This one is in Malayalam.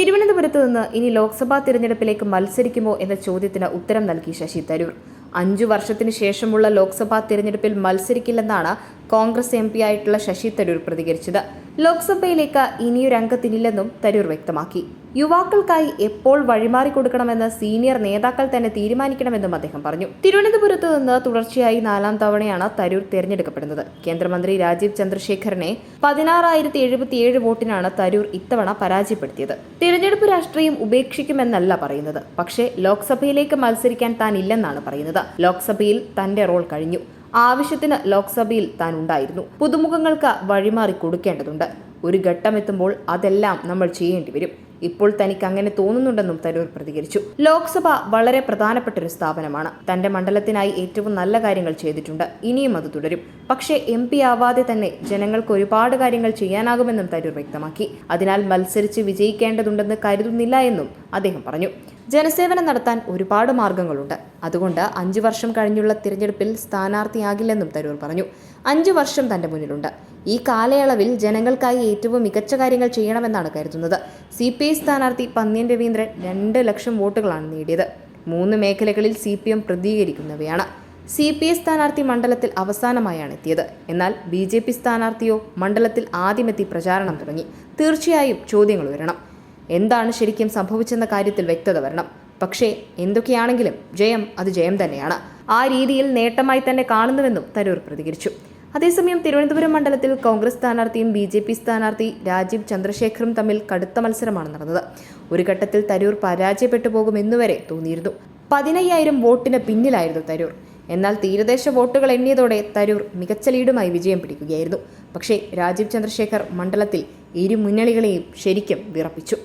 തിരുവനന്തപുരത്ത് നിന്ന് ഇനി ലോക്സഭാ തിരഞ്ഞെടുപ്പിലേക്ക് മത്സരിക്കുമോ എന്ന ചോദ്യത്തിന് ഉത്തരം നൽകി ശശി തരൂർ. അഞ്ചു വർഷത്തിന് ശേഷമുള്ള ലോക്സഭാ തിരഞ്ഞെടുപ്പിൽ മത്സരിക്കില്ലെന്നാണ് കോൺഗ്രസ് എം പി ആയിട്ടുള്ള ശശി തരൂർ പ്രതികരിച്ചത്. ലോക്സഭയിലേക്ക് ഇനിയൊരംഗത്തിനില്ലെന്നും തരൂർ വ്യക്തമാക്കി. യുവാക്കൾക്കായി എപ്പോൾ വഴിമാറി കൊടുക്കണമെന്ന് സീനിയർ നേതാക്കൾ തന്നെ തീരുമാനിക്കണമെന്നും അദ്ദേഹം പറഞ്ഞു. തിരുവനന്തപുരത്ത് നിന്ന് തുടർച്ചയായി നാലാം തവണയാണ് തരൂർ തെരഞ്ഞെടുക്കപ്പെടുന്നത്. കേന്ദ്രമന്ത്രി രാജീവ് ചന്ദ്രശേഖരനെ പതിനാറായിരത്തി എഴുപത്തിയേഴ് വോട്ടിനാണ് തരൂർ ഇത്തവണ പരാജയപ്പെടുത്തിയത്. തിരഞ്ഞെടുപ്പ് രാഷ്ട്രീയം ഉപേക്ഷിക്കുമെന്നല്ല പറയുന്നത്. പക്ഷേ ലോക്സഭയിലേക്ക് മത്സരിക്കാൻ താൻ ഇല്ലെന്നാണ് പറയുന്നത്. ലോക്സഭയിൽ തന്റെ റോൾ കഴിഞ്ഞു. ആവശ്യത്തിന് ലോക്സഭയിൽ താൻ ഉണ്ടായിരുന്നു. പുതുമുഖങ്ങൾക്ക് വഴിമാറി കൊടുക്കേണ്ടതുണ്ട്. ഒരു ഘട്ടമെത്തുമ്പോൾ അതെല്ലാം നമ്മൾ ചെയ്യേണ്ടി വരും. ഇപ്പോൾ തനിക്ക് അങ്ങനെ തോന്നുന്നുണ്ടെന്നും തരൂർ പ്രതികരിച്ചു. ലോക്സഭ വളരെ പ്രധാനപ്പെട്ട ഒരു സ്ഥാപനമാണ്. തന്റെ മണ്ഡലത്തിനായി ഏറ്റവും നല്ല കാര്യങ്ങൾ ചെയ്തിട്ടുണ്ട്. ഇനിയും അത് തുടരും. പക്ഷേ എം പി ആവാതെ തന്നെ ജനങ്ങൾക്ക് ഒരുപാട് കാര്യങ്ങൾ ചെയ്യാനാകുമെന്നും തരൂർ വ്യക്തമാക്കി. അതിനാൽ മത്സരിച്ച് വിജയിക്കേണ്ടതുണ്ടെന്ന് കരുതുന്നില്ല എന്നും അദ്ദേഹം പറഞ്ഞു. ജനസേവനം നടത്താൻ ഒരുപാട് മാർഗങ്ങളുണ്ട്. അതുകൊണ്ട് അഞ്ചു വർഷം കഴിഞ്ഞുള്ള തിരഞ്ഞെടുപ്പിൽ സ്ഥാനാർത്ഥിയാകില്ലെന്നും തരൂർ പറഞ്ഞു. അഞ്ചു വർഷം തന്റെ മുന്നിലുണ്ട്. ഈ കാലയളവിൽ ജനങ്ങൾക്കായി ഏറ്റവും മികച്ച കാര്യങ്ങൾ ചെയ്യണമെന്നാണ് കരുതുന്നത്. സി പി ഐ സ്ഥാനാർത്ഥി പന്ന്യൻ രവീന്ദ്രൻ രണ്ട് ലക്ഷം വോട്ടുകളാണ് നേടിയത്. മൂന്ന് മേഖലകളിൽ സി പി എം പ്രതികരിക്കുന്നവയാണ്. സി പി ഐ സ്ഥാനാർത്ഥി മണ്ഡലത്തിൽ അവസാനമായാണ് എത്തിയത്. എന്നാൽ ബി ജെ പി സ്ഥാനാർത്ഥിയോ മണ്ഡലത്തിൽ ആദ്യമെത്തി പ്രചാരണം തുടങ്ങി. തീർച്ചയായും ചോദ്യങ്ങൾ ഉയരണം. എന്താണ് ശരിക്കും സംഭവിച്ചെന്ന കാര്യത്തിൽ വ്യക്തത വരണം. പക്ഷേ എന്തൊക്കെയാണെങ്കിലും ജയം അത് ജയം തന്നെയാണ്. ആ രീതിയിൽ നേട്ടമായി തന്നെ കാണുന്നുവെന്നും തരൂർ പ്രതികരിച്ചു. അതേസമയം തിരുവനന്തപുരം മണ്ഡലത്തിൽ കോൺഗ്രസ് സ്ഥാനാർത്ഥിയും ബി ജെ പി സ്ഥാനാർത്ഥി രാജീവ് ചന്ദ്രശേഖറും തമ്മിൽ കടുത്ത മത്സരമാണ് നടന്നത്. ഒരു ഘട്ടത്തിൽ തരൂർ പരാജയപ്പെട്ടു പോകുമെന്നുവരെ തോന്നിയിരുന്നു. പതിനയ്യായിരം വോട്ടിന് പിന്നിലായിരുന്നു തരൂർ. എന്നാൽ തീരദേശ വോട്ടുകൾ എണ്ണിയതോടെ തരൂർ മികച്ച ലീഡുമായി വിജയം പിടിക്കുകയായിരുന്നു. പക്ഷേ രാജീവ് ചന്ദ്രശേഖർ മണ്ഡലത്തിൽ ഇരു മുന്നണികളെയും ശരിക്കും വിറപ്പിച്ചു.